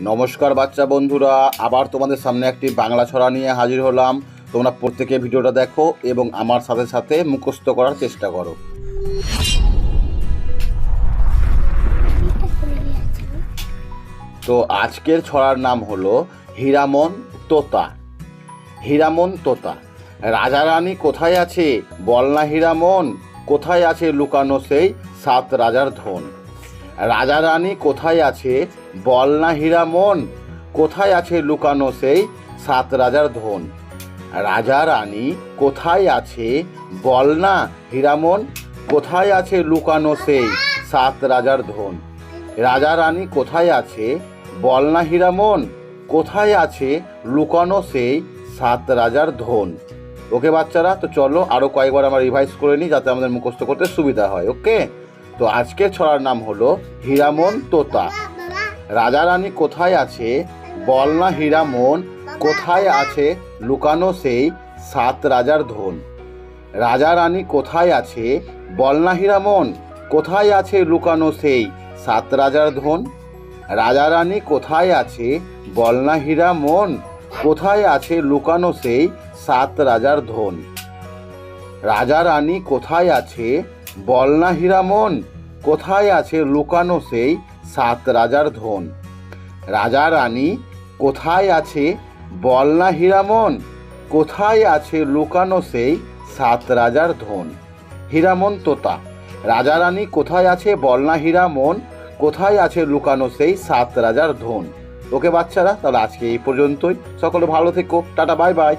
নমস্কার বাচ্চা বন্ধুরা, আবার তোমাদের সামনে একটি বাংলা ছড়া নিয়ে হাজির হলাম। তোমরা প্রত্যেকে ভিডিওটা দেখো এবং আমার সাথে সাথে মুখস্থ করার চেষ্টা করো। তো আজকের ছড়ার নাম হলো হীরামন তোতা। হীরামন তোতা। রাজা রানী কোথায় আছে? বল না হীরামন, কোথায় আছে লুকানো সেই সাত রাজার ধন? রাজা রানী কোথায় আছে? বল না হীরামন কোথায় আছে লুকানো সেই সাত রাজার ধন? রাজা রানী, কোথায় আছে বল না হীরামন কোথায় আছে লুকানো সেই সাত রাজার ধন? রাজা রানী, কোথায় আছে বল না হীরামন কোথায় আছে লুকানো সেই সাত রাজার ধন? ওকে বাচ্চারা, তো চলো আরও কয়েকবার আমরা রিভাইজ করে নিই যাতে আমাদের মুখস্থ করতে সুবিধা হয় ওকে তো আজকের ছড়ার নাম হলো হীরামন তোতা। রাজা রানী কোথায় আছে? বল না হীরামন কোথায় আছে? লুকানো সেই সাত রাজার ধন। রাজা রানী কোথায় আছে? বল না হীরামন কোথায় আছে লুকানো সেই সাত রাজার ধন? রাজা রানী কোথায় আছে? বল না হীরামন কোথায় আছে লুকানো সেই সাত রাজার ধন? রাজা রানী কোথায় আছে? বল না হীরামন কোথায় আছে লুকানো সেই সাত রাজার ধন। রাজা রানী, কোথায় আছে বল না হীরামন? কোথায় আছে লুকানো সেই সাত রাজার ধন? হীরামন তোতা, রাজা রানী, কোথায় আছে বল না হীরামন? কোথায় আছে লুকানো সেই সাত রাজার ধন? ওকে বাচ্চারা, তাহলে আজকে এই পর্যন্তই। সকলে ভালো থেকো। Tata, bye bye.